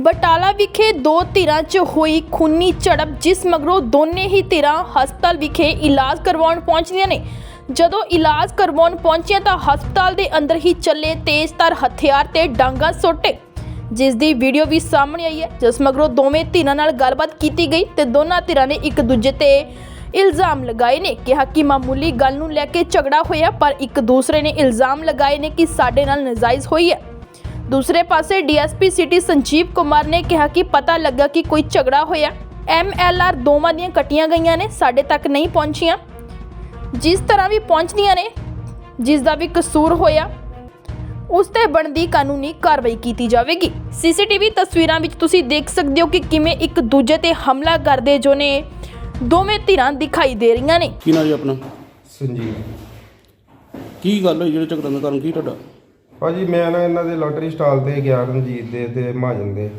ਬਟਾਲਾ ਵਿਖੇ ਦੋ ਧਿਰਾਂ 'ਚ ਹੋਈ ਖੂਨੀ ਝੜਪ, ਜਿਸ ਮਗਰੋਂ ਦੋਨੇ ਹੀ ਧਿਰਾਂ ਹਸਪਤਾਲ ਵਿਖੇ ਇਲਾਜ ਕਰਵਾਉਣ ਪਹੁੰਚਦੀਆਂ ਨੇ। ਜਦੋਂ ਇਲਾਜ ਕਰਵਾਉਣ ਪਹੁੰਚੀਆਂ ਤਾਂ ਹਸਪਤਾਲ ਦੇ ਅੰਦਰ ਹੀ ਚੱਲੇ ਤੇਜ਼ਧਾਰ ਹਥਿਆਰ ਤੇ ਡਾਂਗਾ ਸੋਟੇ। ਜਿਸ ਦੀ ਵੀਡੀਓ ਵੀ ਸਾਹਮਣੇ ਆਈ ਹੈ, ਜਿਸ ਮਗਰੋਂ ਦੋਵੇਂ ਧਿਰਾਂ ਨਾਲ ਗੱਲਬਾਤ ਕੀਤੀ ਗਈ ਤੇ ਦੋਨਾਂ ਧਿਰਾਂ ਨੇ ਇੱਕ ਦੂਜੇ ਤੇ ਇਲਜ਼ਾਮ ਲਗਾਏ ਨੇ। ਕਿਹਾ ਕਿ ਮਾਮੂਲੀ ਗੱਲ ਨੂੰ ਲੈ ਕੇ ਝਗੜਾ ਹੋਇਆ, ਪਰ ਇੱਕ ਦੂਸਰੇ ਨੇ ਇਲਜ਼ਾਮ ਲਗਾਏ ਨੇ ਕਿ ਸਾਡੇ ਨਾਲ ਨਜਾਇਜ਼ ਹੋਈ ਹੈ। ਦੂਸਰੇ ਪਾਸੇ ਡੀਐਸਪੀ ਸਿਟੀ ਸੰਜੀਵ ਕੁਮਾਰ ਨੇ ਕਿਹਾ ਕਿ ਪਤਾ ਲੱਗਾ ਕਿ ਕੋਈ ਝਗੜਾ ਹੋਇਆ। ਐਮਐਲਆਰ ਦੋਵਾਂ ਦੀਆਂ ਕੱਟੀਆਂ ਗਈਆਂ ਨੇ ਸਾਡੇ ਤੱਕ ਨਹੀਂ ਪਹੁੰਚੀਆਂ। ਜਿਸ ਤਰ੍ਹਾਂ ਵੀ ਪਹੁੰਚਦੀਆਂ ਨੇ ਜਿਸ ਦਾ ਵੀ ਕਸੂਰ ਹੋਇਆ ਉਸ ਤੇ ਬਣਦੀ ਕਾਨੂੰਨੀ ਕਾਰਵਾਈ ਕੀਤੀ ਜਾਵੇਗੀ। ਸੀਸੀਟੀਵੀ ਤਸਵੀਰਾਂ ਵਿੱਚ ਤੁਸੀਂ ਦੇਖ ਸਕਦੇ ਹੋ ਕਿ ਕਿਵੇਂ ਇੱਕ ਦੂਜੇ ਤੇ ਹਮਲਾ ਕਰਦੇ ਜੋ ਨੇ ਦੋਵੇਂ ਧਿਰਾਂ ਦਿਖਾਈ ਦੇ ਰਹੀਆਂ ਨੇ। ਕੀ ਨਾਂ ਜੀ ਆਪਣਾ? ਸੰਜੀਵ। ਕੀ ਗੱਲ ਹੋਈ? ਜਿਹੜੇ ਝਗੜਨ ਦਾ ਕਾਰਨ ਕੀ ਤੁਹਾਡਾ? ਭਾਜੀ, ਮੈਂ ਨਾ ਇਹਨਾਂ ਦੇ ਲੋਟਰੀ ਸਟਾਲ ਤੇ ਗਿਆ, ਰਣਜੀਤ ਦੇ ਤੇ ਮਹਾਜਨ ਦੇ।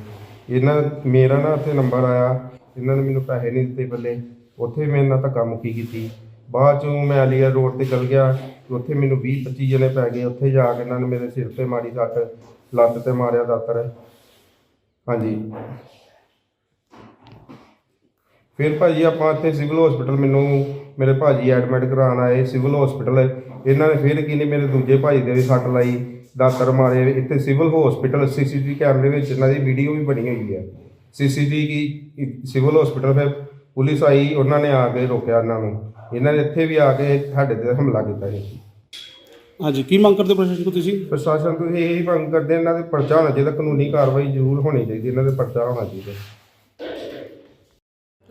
ਇਹਨਾਂ, ਮੇਰਾ ਨਾ ਉੱਥੇ ਨੰਬਰ ਆਇਆ। ਇਹਨਾਂ ਨੇ ਮੈਨੂੰ ਪੈਸੇ ਨਹੀਂ ਦਿੱਤੇ ਪੱਲੇ ਉੱਥੇ ਮੈਂ ਇਹਨਾਂ ਧੱਕਾ ਮੁੱਕੀ ਕੀਤੀ। ਬਾਅਦ ਚੋਂ ਮੈਂ ਅਲੀਆ ਰੋਡ ਤੇ ਚਲ ਗਿਆ। ਉੱਥੇ ਮੈਨੂੰ 20 25 ਜਣੇ ਪੈ ਗਏ। ਉੱਥੇ ਜਾ ਕੇ ਇਹਨਾਂ ਨੇ ਮੇਰੇ ਸਿਰ ਤੇ ਮਾਰੀ ਸੱਟ। ਲੱਤ ਤੇ ਮਾਰਿਆ ਦਾਤਰ। ਹਾਂਜੀ। ਫਿਰ ਭਾਜੀ, ਆਪਾਂ ਇੱਥੇ ਸਿਵਲ ਹਸਪੀਟਲ ਮੈਨੂੰ ਮੇਰੇ ਭਾਜੀ ਐਡਮਿਟ ਕਰਾਉਣ ਆਏ। ਸਿਵਲ ਹਸਪੀਟਲ ਇਹਨਾਂ ਨੇ ਫਿਰ ਕੀ ਨੇ ਮੇਰੇ ਦੂਜੇ ਭਾਈ ਦੇ ਵੀ ਸੱਟ ਲਾਈ। ਦਾਤਰ ਮਾਰੇ ਇੱਥੇ ਸਿਵਲ ਹਸਪੀਟਲ ਸੀਸੀਟੀਵੀ ਕੈਮਰੇ ਵਿੱਚ ਇਹਨਾਂ ਦੀ ਵੀਡੀਓ ਵੀ ਬਣੀ ਹੋਈ ਹੈ। ਸੀਸੀਟੀਵੀ ਸਿਵਲ ਹਸਪੀਟਲ ਫਿਰ ਪੁਲਿਸ ਆਈ ਉਹਨਾਂ ਨੇ ਆ ਕੇ ਰੋਕਿਆ ਇਹਨਾਂ ਨੂੰ। ਇਹਨਾਂ ਨੇ ਇੱਥੇ ਵੀ ਆ ਕੇ ਸਾਡੇ ਤੇ ਹਮਲਾ ਕੀਤਾ ਜੀ। ਹਾਂਜੀ ਕੀ ਮੰਗ ਕਰਦੇ ਪ੍ਰਸ਼ਾਸਨ ਤੋਂ ਤੁਸੀਂ? ਪ੍ਰਸ਼ਾਸਨ ਤੋਂ ਇਹ ਹੀ ਮੰਗ ਕਰਦੇ ਇਹਨਾਂ ਦੇ ਪਰਚਾ ਹੋਣਾ ਚਾਹੀਦਾ ਕਾਨੂੰਨੀ ਕਾਰਵਾਈ ਜ਼ਰੂਰ ਹੋਣੀ ਚਾਹੀਦੀ ਇਹਨਾਂ ਦੇ ਪਰਚਾ ਹੋਣਾ ਚਾਹੀਦਾ।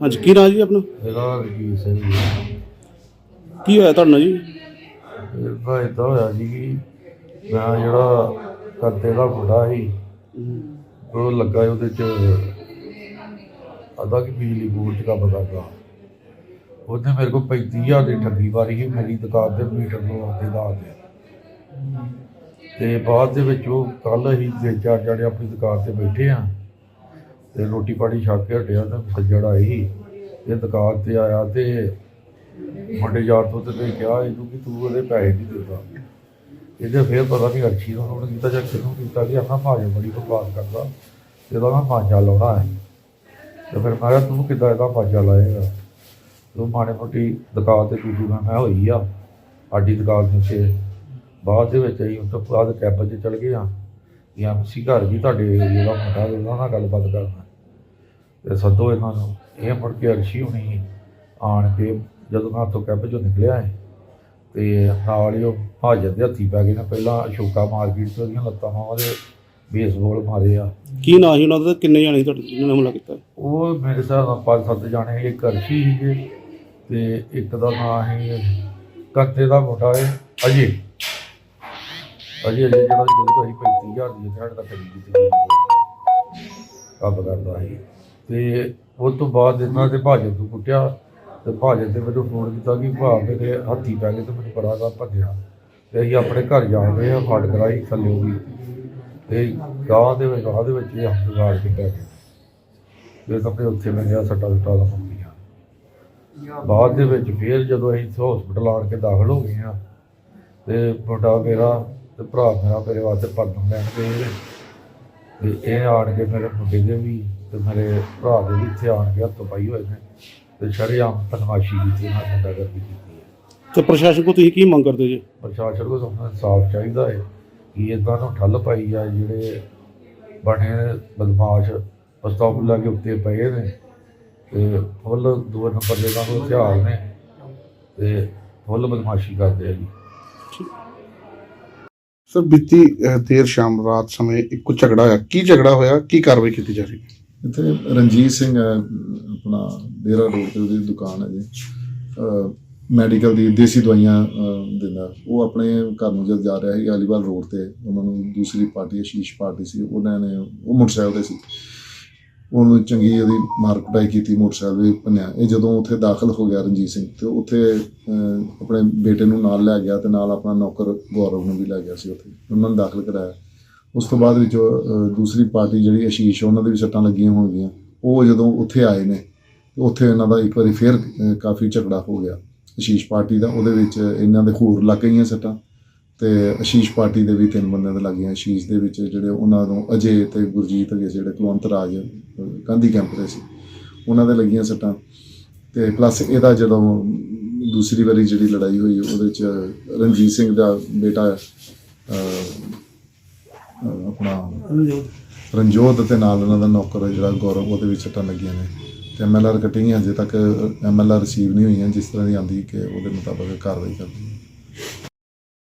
ਹਾਂਜੀ ਕੀ ਨਾਂ ਜੀ ਆਪਣਾ? ਇਹਦਾ ਰਜੀਤ ਸਿੰਘ ਜੀ। ਕੀ ਹੋਇਆ ਤੁਹਾਡੇ ਨਾਲ ਜੀ ਇਹਦਾ ਇਦਾਂ ਹੋਇਆ ਜੀ ਕਿ ਮੈਂ ਜਿਹੜਾ ਕਰਤੇ ਦਾ ਮੁੰਡਾ ਸੀ ਉਹ ਲੱਗਾ ਉਹਦੇ ਚ ਆਦਾ ਕਿ ਬਿਜਲੀ ਬੋਰਡ ਚ ਕੰਮ ਕਰਦਾ। ਉਹਨੇ ਮੇਰੇ ਕੋਲ 35000 ਦੀ ਠੱਗੀ ਮਾਰੀ ਸੀ ਮੇਰੀ ਦੁਕਾਨ ਦੇ ਮੀਟਰ ਨੂੰ ਆਉਂਦੇ ਦਾ ਦੇ ਤੇ ਬਾਅਦ ਦੇ ਵਿੱਚ ਉਹ ਕੱਲ ਅਸੀਂ ਤਿੰਨ ਚਾਰ ਜਣੇ ਆਪਣੀ ਦੁਕਾਨ ਤੇ ਬੈਠੇ ਆ ਤੇ ਰੋਟੀ ਪਾਣੀ ਛਕ ਕੇ ਹਟਿਆ ਤੇ ਸੱਜੜ ਆਈ ਇਹ ਦੁਕਾਨ ਤੇ ਆਇਆ ਤੇ ਮੁੰਡੇ ਯਾਰ ਤੋਂ ਤੇ ਕਿਹਾ ਇਹਨੂੰ ਕਿ ਤੂੰ ਉਹਦੇ ਪੈਸੇ ਨਹੀਂ ਦਿੰਦਾ। ਇਹਦੇ ਫੇਰ ਪਤਾ ਨਹੀਂ ਅਰਸ਼ੀ ਨੂੰ ਉਹਨੇ ਕੀਤਾ ਜਾਂ ਕਿਹਨੂੰ ਕੀਤਾ ਕਿ ਆਪਣਾ ਭਾਜੇ ਬੜੀ ਬਕਵਾਸ ਕਰਦਾ, ਇਹਦਾ ਮੈਂ ਪਾਂਚਾ ਲਾਉਣਾ ਹੈ। ਤੇ ਫਿਰ ਮੈਂ ਕਿਹਾ, ਤੂੰ ਕਿੱਦਾਂ ਇਹਦਾ ਪਾਂਚਾ ਲਾਏਗਾ? ਤੂੰ ਮਾੜੇ ਮੋਟੀ ਦੁਕਾਨ ਤੇ ਟੂਟੂ ਮੈਂ ਮੈਂ ਹੋਈ ਆ। ਸਾਡੀ ਦੁਕਾਨ ਦੇ ਉੱਤੇ, ਬਾਅਦ ਦੇ ਵਿੱਚ ਅਸੀਂ ਉਸ ਤੋਂ ਬਾਅਦ ਕੈਬ 'ਚ ਚਲ ਗਏ ਆ ਕਿ ਐਮਸੀ ਘਰ ਵੀ ਤੁਹਾਡੇ ਜਿਹੜਾ ਮੁੰਡਾ ਉਹਨਾਂ ਨਾਲ ਗੱਲਬਾਤ ਕਰਨਾ। ਤੇ ਸੱਦੋ ਇਹਨਾਂ ਨੂੰ, ਇਹ ਮੁੜ ਕੇ ਅਰਸ਼ੀ ਹੋਣੀ ਆਣ ਕੇ ਜਦੋਂ ਮੈਂ ਤੋਂ ਕੈਬ ਚੋਂ ਨਿਕਲਿਆ ਹੈ ਤੇ ਨਾਲ ਹੀ ਉਹ ਹਾਜ਼ਰ ਦੇ ਹੱਥੀ ਪੈ ਗਏ ਨੇ। ਪਹਿਲਾਂ ਅਸ਼ੋਕਾ ਮਾਰਕੀਟ ਤੋਂ ਉਹਦੀਆਂ ਲੱਤਾਂ ਮਾਵਾਂ ਦੇ ਬੇਸਬਾਲ ਮਾਰੇ ਆ। ਕੀ ਨਾਂ ਸੀ ਉਹਨਾਂ ਦਾ ਤੇ ਕਿੰਨੇ ਜਾਣੇ ਤੁਹਾਡੇ ਜਿਹਨਾਂ ਨੇ ਹਮਲਾ ਕੀਤਾ? ਉਹ ਮੇਰੇ ਹਿਸਾਬ ਨਾਲ ਪੰਜ ਸੱਤ ਜਾਣੇ ਇੱਕ ਅਰਸ਼ੀ ਸੀਗੇ ਤੇ ਇੱਕ ਦਾ ਨਾਂ ਹੈ ਕੱਤੇ ਦਾ ਮੁੰਡਾ ਹੈ ਅਜੇ। ਅਜੇ ਅਜੇ ਜਿਹੜਾ ਜਿਹਦੇ ਤੋਂ ਅਸੀਂ 35000 ਦੀ ਸਾਡੇ ਦਾ ਖਰੀਦ ਕੀਤੀ ਕੰਮ ਕਰਦਾ ਸੀ। ਤੇ ਉਸ ਤੋਂ ਬਾਅਦ ਇਹਨਾਂ ਦੇ ਭਾਜਨ ਨੂੰ ਕੁੱਟਿਆ। ਤੇ ਭਾਜਨ ਤੇ ਮੈਨੂੰ ਫੋਨ ਕੀਤਾ ਕਿ ਭਾ ਮੇਰੇ ਹੱਥੀ ਪੈ ਗਏ ਤੇ ਮੈਨੂੰ ਬੜਾ ਦਾ ਭੱਜਿਆ। ਤੇ ਅਸੀਂ ਆਪਣੇ ਘਰ ਜਾ ਰਹੇ ਹਾਂ ਫੜ ਕਰਾਈ ਥੱਲੇ ਵੀ। ਤੇ ਗਾਂ ਦੇ ਵਿੱਚ ਗਾਂ ਦੇ ਵਿੱਚ ਇਹ ਹੱਥ ਗਾੜ ਕੇ ਪੈ ਗਏ। ਫਿਰ ਆਪਣੇ ਉੱਥੇ ਮੈਂ ਗਿਆ, ਸੱਟਾ ਸੁੱਟਾਂ ਦਾ ਮੰਮੀਆਂ ਬਾਅਦ ਦੇ ਵਿੱਚ ਫਿਰ ਜਦੋਂ ਅਸੀਂ ਹਸਪੀਟਲ ਆਣ ਕੇ ਦਾਖਲ ਹੋ ਗਏ ਆ ਤੇ ਮੁੰਡਾ ਮੇਰਾ ਤੇ ਭਰਾ ਮੇਰਾ ਮੇਰੇ ਵਾਸਤੇ ਪਰਦਮ ਲੈਣ ਗਏ ਤੇ ਇਹ ਆਣ ਕੇ ਮੇਰੇ ਮੁੰਡੇ ਦੇ ਵੀ ਤੇ ਮੇਰੇ ਭਰਾ ਦੇ ਵੀ ਇੱਥੇ ਆਣ ਕੇ ਹੱਥੋਂ ਪਾਈ ਹੋਏ ਨੇ। ਤੇ ਸ਼ਰੇਆਮ ਬਦਮਾਸ਼ੀ ਕੀਤੀ ਨਾ ਮੁੰਡਾ ਕਰਦੀ ਕੀਤੀ ਹੈ। ਤੇ ਪ੍ਰਸ਼ਾਸਨ ਕੋਲ ਤੁਸੀਂ ਕੀ ਮੰਗ ਕਰਦੇ ਜੀ? ਪ੍ਰਸ਼ਾਸਨ ਕੋਲ ਸਾਨੂੰ ਇਨਸਾਫ ਚਾਹੀਦਾ ਹੈ ਕਿ ਇਦਾਂ ਨੂੰ ਠੱਲ ਪਾਈ ਆ ਜਿਹੜੇ ਬਣੇ ਬਦਮਾਸ਼ ਪਸਤੌਲ ਕੇ ਉੱਤੇ ਪਏ ਨੇ ਤੇ ਫੁੱਲ ਦੋ ਨੰਬਰ ਦੇ ਨਾਲ ਹਥਿਆਰ ਨੇ ਤੇ ਫੁੱਲ ਬਦਮਾਸ਼ੀ ਕਰਦੇ ਆ ਜੀ। ਸਰ ਬੀਤੀ ਦੇਰ ਸ਼ਾਮ ਰਾਤ ਸਮੇਂ ਇੱਕ ਝਗੜਾ ਹੋਇਆ। ਕੀ ਝਗੜਾ ਹੋਇਆ? ਕੀ ਕਾਰਵਾਈ ਕੀਤੀ ਜਾ ਰਹੀ ਹੈ? ਇੱਥੇ ਰਣਜੀਤ ਸਿੰਘ ਹੈ, ਆਪਣਾ ਡੇਰਾ ਰੋਡ ਤੇ ਉਹਦੀ ਦੁਕਾਨ ਹੈ ਜੀ। ਮੈਡੀਕਲ ਦੀ ਦੇਸੀ ਦਵਾਈਆਂ ਦਿੰਦਾ। ਉਹ ਆਪਣੇ ਘਰ ਨੂੰ ਜਦ ਜਾ ਰਿਹਾ ਸੀ ਅਲੀਵਾਲ ਰੋਡ ਤੇ, ਉਹਨਾਂ ਨੂੰ ਦੂਸਰੀ ਪਾਰਟੀ, ਅਸ਼ੀਸ਼ ਪਾਰਟੀ ਸੀ, ਉਹਨਾਂ ਨੇ ਉਹ ਮੋਟਰਸਾਈਕਲ ਤੇ ਸੀ। ਉਹਨੂੰ ਚੰਗੀ ਉਹਦੀ ਮਾਰ ਕੁਟਾਈ ਕੀਤੀ, ਮੋਟਰਸਾਈਕਲ ਵੀ ਭੰਨਿਆ। ਇਹ ਜਦੋਂ ਉੱਥੇ ਦਾਖਲ ਹੋ ਗਿਆ ਰਣਜੀਤ ਸਿੰਘ, ਤੇ ਉੱਥੇ ਆਪਣੇ ਬੇਟੇ ਨੂੰ ਨਾਲ ਲੈ ਗਿਆ ਤੇ ਨਾਲ ਆਪਣਾ ਨੌਕਰ ਗੌਰਵ ਨੂੰ ਵੀ ਲੈ ਗਿਆ ਸੀ ਉੱਥੇ। ਉਹਨਾਂ ਨੂੰ ਦਾਖਲ ਕਰਾਇਆ। ਉਸ ਤੋਂ ਬਾਅਦ ਵਿੱਚ ਦੂਸਰੀ ਪਾਰਟੀ ਜਿਹੜੀ ਅਸ਼ੀਸ਼, ਉਹਨਾਂ ਦੇ ਵੀ ਸੱਟਾਂ ਲੱਗੀਆਂ ਹੋਣਗੀਆਂ। ਉਹ ਜਦੋਂ ਉੱਥੇ ਆਏ ਨੇ ਉੱਥੇ ਇਹਨਾਂ ਦਾ ਇੱਕ ਵਾਰੀ ਫੇਰ ਕਾਫੀ ਝਗੜਾ ਹੋ ਗਿਆ। ਅਸ਼ੀਸ਼ ਪਾਰਟੀ ਦਾ, ਉਹਦੇ ਵਿੱਚ ਇਹਨਾਂ ਦੇ ਹੋਰ ਲੱਗ ਗਈਆਂ ਸੱਟਾਂ, ਤੇ ਅਸ਼ੀਸ਼ ਪਾਰਟੀ ਦੇ ਵੀ ਤਿੰਨ ਬੰਦਿਆਂ ਦੇ ਲੱਗੀਆਂ ਅਸ਼ੀਸ਼ ਦੇ ਵਿੱਚ ਜਿਹੜੇ ਉਹਨਾਂ ਨੂੰ ਅਜੇ ਤੇ ਗੁਰਜੀਤ ਹੈਗੇ ਸੀ ਜਿਹੜੇ ਕੁਲਵੰਤ ਰਾਜ ਗਾਂਧੀ ਕੈਂਪ ਦੇ ਸੀ, ਉਹਨਾਂ ਦੇ ਲੱਗੀਆਂ ਸੱਟਾਂ। ਤੇ ਪਲੱਸ ਇਹਦਾ ਜਦੋਂ ਦੂਸਰੀ ਵਾਰੀ ਜਿਹੜੀ ਲੜਾਈ ਹੋਈ, ਉਹਦੇ ਚ ਰਣਜੀਤ ਸਿੰਘ ਦਾ ਬੇਟਾ ਅਹ, ਆਪਣਾ ਰਣਜੋਤ। ਤੇ ਨਾਲ ਉਹਨਾਂ ਦਾ ਨੌਕਰ ਹੈ ਜਿਹੜਾ ਗੌਰਵ ਉਹਦੇ ਵਿੱਚ ਸੱਟਾਂ ਲੱਗੀਆਂ ਨੇ। ਤੇ ਐਮਐਲਆਰ ਕੱਟੀਆਂ ਅਜੇ ਤੱਕ ਐਮਐਲਆਰ ਰਿਸੀਵ ਨਹੀਂ ਹੋਈਆਂ ਜਿਸ ਤਰ੍ਹਾਂ ਦੀ ਆਂਦੀ ਕਿ ਉਹਦੇ ਮੁਤਾਬਕ ਕਾਰਵਾਈ ਕਰਦੀ ਹੈ।